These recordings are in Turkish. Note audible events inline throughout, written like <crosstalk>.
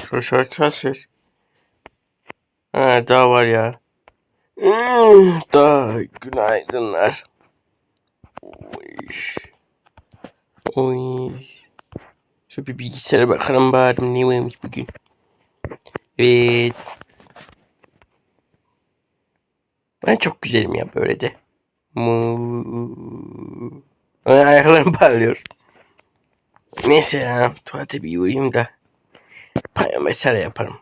Şu şu şu. Ha daha var ya. Daha günaydınlar. Oy. Oy. Şu bir bilgisayara bakalım bari ne varmış bugün. Evet. Ben çok güzelim ya böyle de. Ayaklarım parlıyor. Neyse ya tuvalete bir uğrayayım da. Mesele yaparım.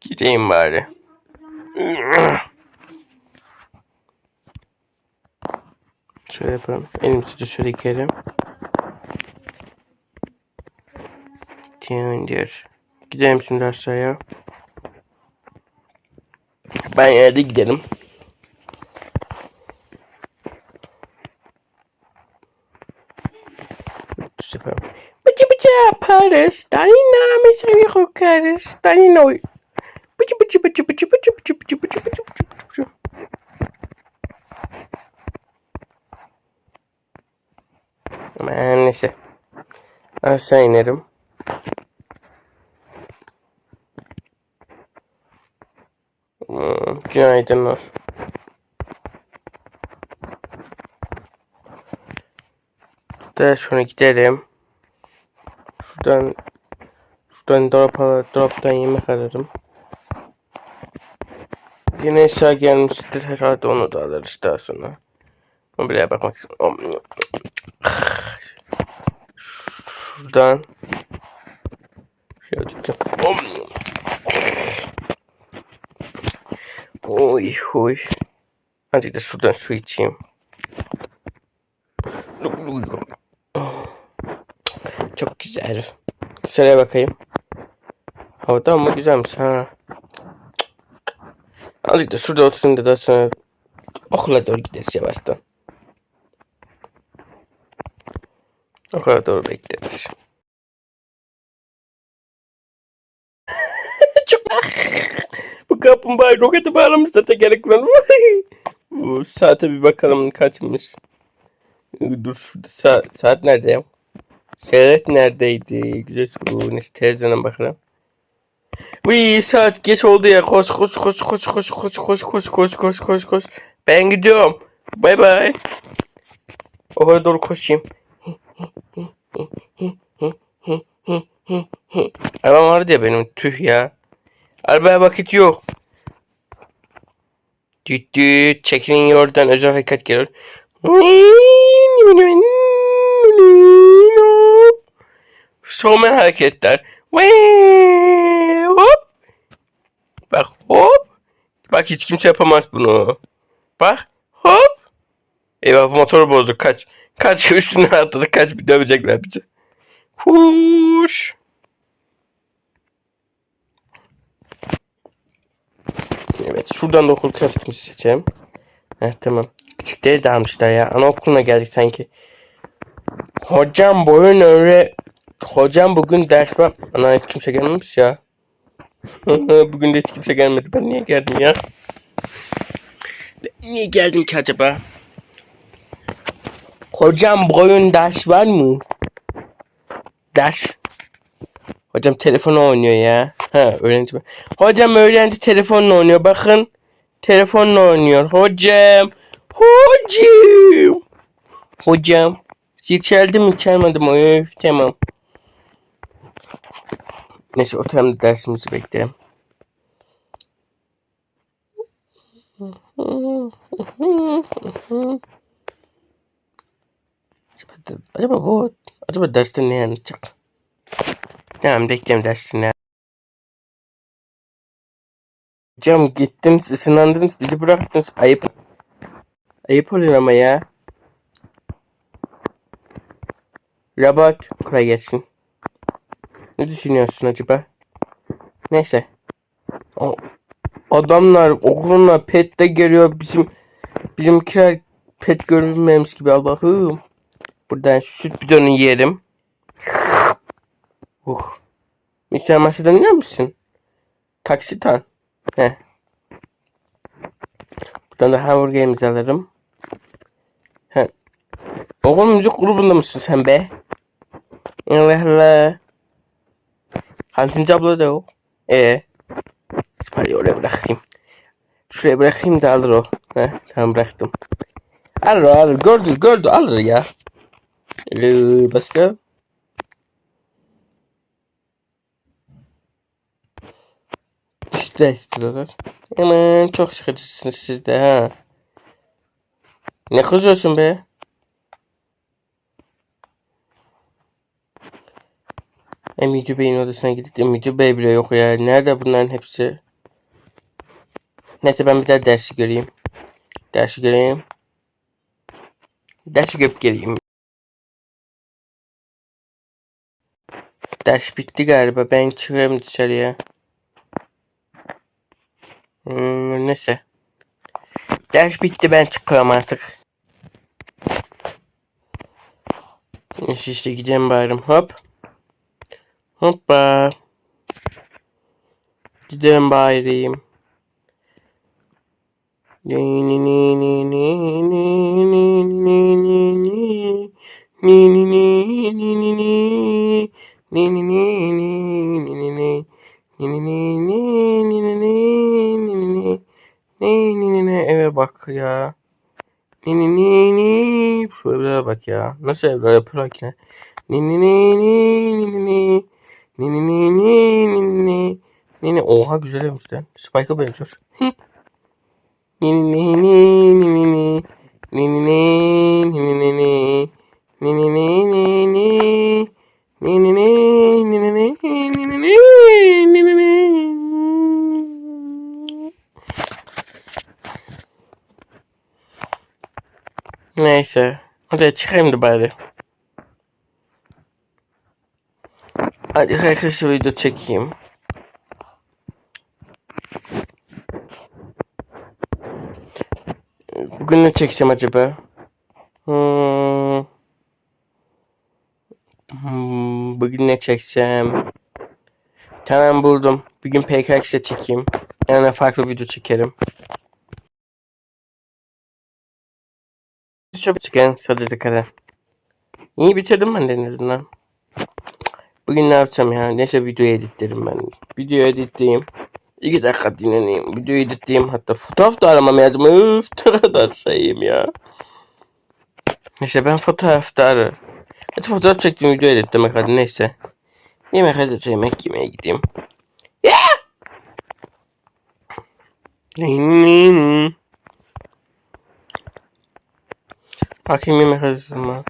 Gideyim bari. Şöyle yapalım. Elimizi de şöyle yıkayalım. Tamamdır. Gidelim şimdi aşağıya. Ben yerde gidelim. Yaparız. Dalina mesele kokarız. Dalina oy. Bıcı bıcı bıcı bıcı bıcı bıcı bıcı bıcı bıcı bıcı bıcı. Aman neyse. Aşağı inerim. Hmm, Günaydınlar. Daha sonra gidelim. Şuradan şuradan al- dolaptan yemek alırım. Yine eşya gelmiştir herhalde onu da alırız daha sonra. Buraya bakmak. Şuradan şöyle tutacağım. Oy oy. Azıcık da şuradan su içeyim. Çok güzel. Şöyle bakayım. Havada ama güzelmiş ha. Azıcık da şurada oturun da daha sonra okula doğru gideriz yavaştan. Okula doğru bekleriz. <laughs> Çok <laughs> Bu kaplumbağa roketi bağlamış da tekerlek kullanım. <laughs> Bu saate bir bakalım kaçmış. Dur şurada saat, saat nerede ya? Saat neredeydi? Güzel soru. Neyse televizyona bakalım. Uy saat geç oldu ya. Koş koş koş koş koş koş koş koş koş koş koş koş. Ben gidiyorum. Bay bay. Oraya doğru koşayım. Arabam vardı ya benim tüh ya. Arabaya vakit yok. Düt düt çekilin yoldan özel harekat geliyor. Şovmen hareketler. Hop. Bak hop. Bak hiç kimse yapamaz bunu. Bak hop. Eyvah motoru bozdu kaç. Kaç <laughs> üstüne atladı kaç bir dövecekler bizi. Huş. Evet şuradan da okul kıyafetimizi seçelim. Heh, tamam. Küçükleri de almışlar ya. Anaokuluna geldik sanki. Hocam boyun öyle... Hocam bugün ders var. Ana hiç kimse gelmemiş ya. <laughs> bugün de hiç kimse gelmedi. Ben niye geldim ya? Ben niye geldim ki acaba? Hocam boyun ders var mı? Ders. Hocam telefon oynuyor ya. Ha öğrenci. Hocam öğrenci telefonla oynuyor. Bakın. Telefonla oynuyor. Hocam. Hocam. Hocam. Çalmadı mı? Öf, tamam. Neyse oturalım dersimizi bekleyelim. Acaba, acaba bu acaba derste ne anlatacak? Tamam bekleyelim dersini. Hocam gittiniz ısınandınız bizi bıraktınız ayıp. Ayıp oluyor ama ya. Robot kolay gelsin. Ne düşünüyorsun acaba? Neyse. O adamlar okuluna pet de geliyor bizim bizimkiler pet görünmemiş gibi Allah'ım. Buradan süt bidonu yiyelim. Uh. Mikser masadan iner misin? Taksitan. He. Buradan da hamburgerimizi alırım. He. Oğlum müzik grubunda mısın sen be? Allah Allah. Kantinci abla da yok. Ee. Siparişi oraya bırakayım. Şuraya bırakayım da alır o. Heh, tamam bıraktım. Alır o alır. Gördü gördü alır ya. Ee, başka? İşte istiyorlar. Aman çok sıkıcısınız siz de ha. Ne kızıyorsun be? E Müdür Bey'in odasına gidip Müdür Bey bile yok ya. Nerede bunların hepsi? Neyse ben bir daha dersi göreyim. Dersi göreyim. Dersi görüp geleyim. Ders bitti galiba. Ben çıkıyorum dışarıya. Hmm, neyse. Ders bitti ben çıkıyorum artık. Neyse işte gideyim bari. Hop. Hoppa. Gidelim bari. Ni ni ni ni ni ni ni ni ni ni. Ni ni ni ni ni ni. Ni ni ni ni. Eve bak ya. Ni ni ni ni. Şu evlere bak ya. Nasıl evler yapıyorlar ki? Ni ni ni ni ni ni ni. Ni ni ni ni ni ni. Ni. Oha güzel evmiş lan. Spike'a benziyor. Ni ni ni ni. Ni ni ni ni ni ni ni. Ni ni ni ni ni. Ni ni ni ni ni ni. Ni ni ni ni ni ni. Neyse. Hadi çıkayım da bari. Hadi herkese video çekeyim. Bugün ne çeksem acaba? Hmm. Hmm, bugün ne çeksem? Tamam buldum. Bugün PKX'e çekeyim. Yani farklı video çekerim. Şöyle çıkın sadece kadar. İyi bitirdim ben en. Bugün ne yapacağım ya? Neyse video editlerim ben. Video editleyeyim. İki dakika dinleneyim. Video editleyeyim. Hatta fotoğraf da aramam lazım. Üf ne kadar şeyim ya. Neyse ben fotoğraf da ararım. Hadi fotoğraf çektiğim video editlemek hadi neyse. Yemek hazırsa yemek yemeye gideyim. Bakayım yemek hazır mı?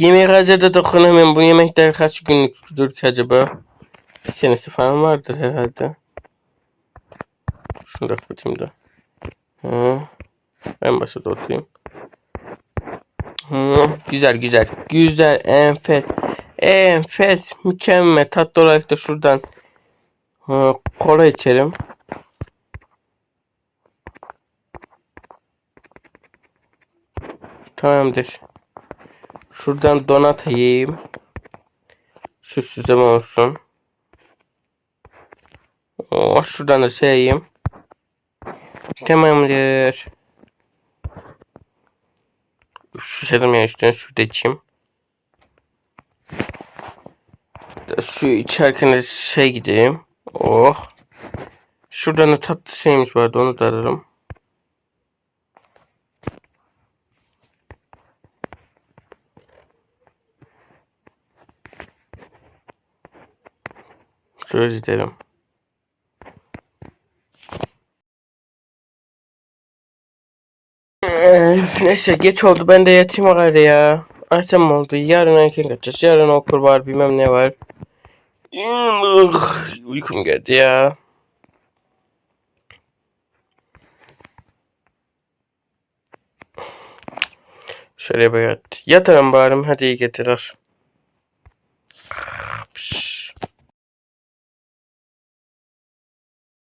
Yemek hazır da dokunamıyorum. Bu yemekler kaç günlüktür ki acaba? Bir senesi falan vardır herhalde. Şunu da kapatayım da. Hı. En başa da oturayım. Hı. Güzel güzel. Güzel. Enfes. Enfes. Mükemmel. Tatlı olarak da şuradan hı, kola içerim. Tamamdır. Şuradan donat yiyeyim. Şu süzeme olsun. Oh, şuradan da şey yiyeyim. Tamamdır. Susadım ya üstüne su da içeyim. Su içerken de şey gideyim. Oh. Şuradan da tatlı şeymiş vardı onu da ararım. Söz ederim. Ee, Neyse geç oldu ben de yatayım gari ya. Akşam oldu yarın erken kaçacağız. Yarın okul var bilmem ne var. Uykum geldi ya. Şöyle bir yat. Yatarım bari hadi iyi geceler.